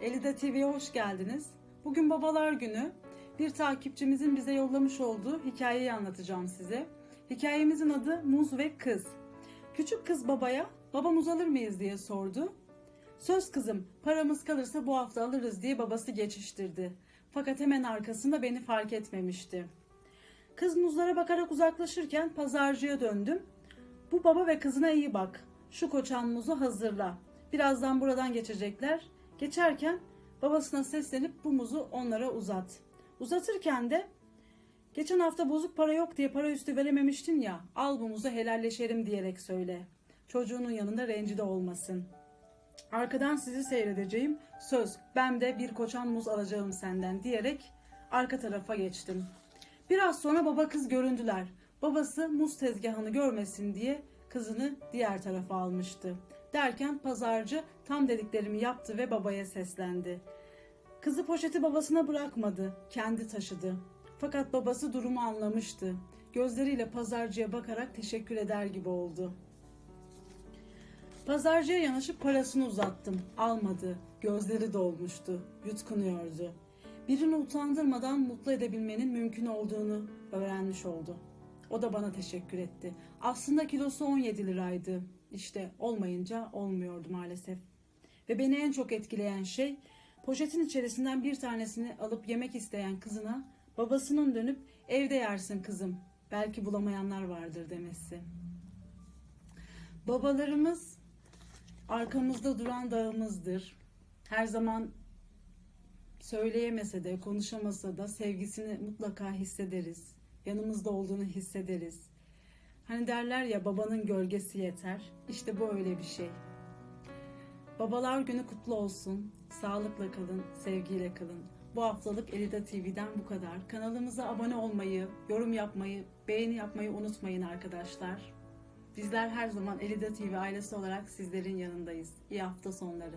Elida TV'ye hoş geldiniz. Bugün babalar günü. Bir takipçimizin bize yollamış olduğu hikayeyi anlatacağım size. Hikayemizin adı Muz ve Kız. Küçük kız babaya baba muz alır mıyız diye sordu. Söz kızım paramız kalırsa bu hafta alırız diye babası geçiştirdi. Fakat hemen arkasında beni fark etmemişti. Kız muzlara bakarak uzaklaşırken pazarcıya döndüm. Bu baba ve kızına iyi bak. Şu koçan muzu hazırla. Birazdan buradan geçecekler. Geçerken babasına seslenip bu muzu onlara uzat. Uzatırken de geçen hafta bozuk para yok diye para üstü verememiştin ya al bu muzu helalleşelim diyerek söyle. Çocuğunun yanında rencide olmasın. Arkadan sizi seyredeceğim. Söz ben de bir koçan muz alacağım senden diyerek arka tarafa geçtim. Biraz sonra baba kız göründüler. Babası muz tezgahını görmesin diye kızını diğer tarafa almıştı. Derken pazarcı tam dediklerimi yaptı ve babaya seslendi. Kızı poşeti babasına bırakmadı, kendi taşıdı. Fakat babası durumu anlamıştı. Gözleriyle pazarcıya bakarak teşekkür eder gibi oldu. Pazarcıya yanaşıp parasını uzattım. Almadı. Gözleri dolmuştu. Yutkunuyordu. Birini utandırmadan mutlu edebilmenin mümkün olduğunu öğrenmiş oldu. O da bana teşekkür etti. Aslında kilosu 17 liraydı. İşte olmayınca olmuyordu maalesef. Ve beni en çok etkileyen şey poşetin içerisinden bir tanesini alıp yemek isteyen kızına babasının dönüp evde yersin kızım. Belki bulamayanlar vardır demesi. Babalarımız arkamızda duran dağımızdır. Her zaman söyleyemese de, konuşamasa da sevgisini mutlaka hissederiz. Yanımızda olduğunu hissederiz. Hani derler ya babanın gölgesi yeter. İşte bu öyle bir şey. Babalar günü kutlu olsun. Sağlıkla kalın, sevgiyle kalın. Bu haftalık Elida TV'den bu kadar. Kanalımıza abone olmayı, yorum yapmayı, beğeni yapmayı unutmayın arkadaşlar. Bizler her zaman Elida TV ailesi olarak sizlerin yanındayız. İyi hafta sonları.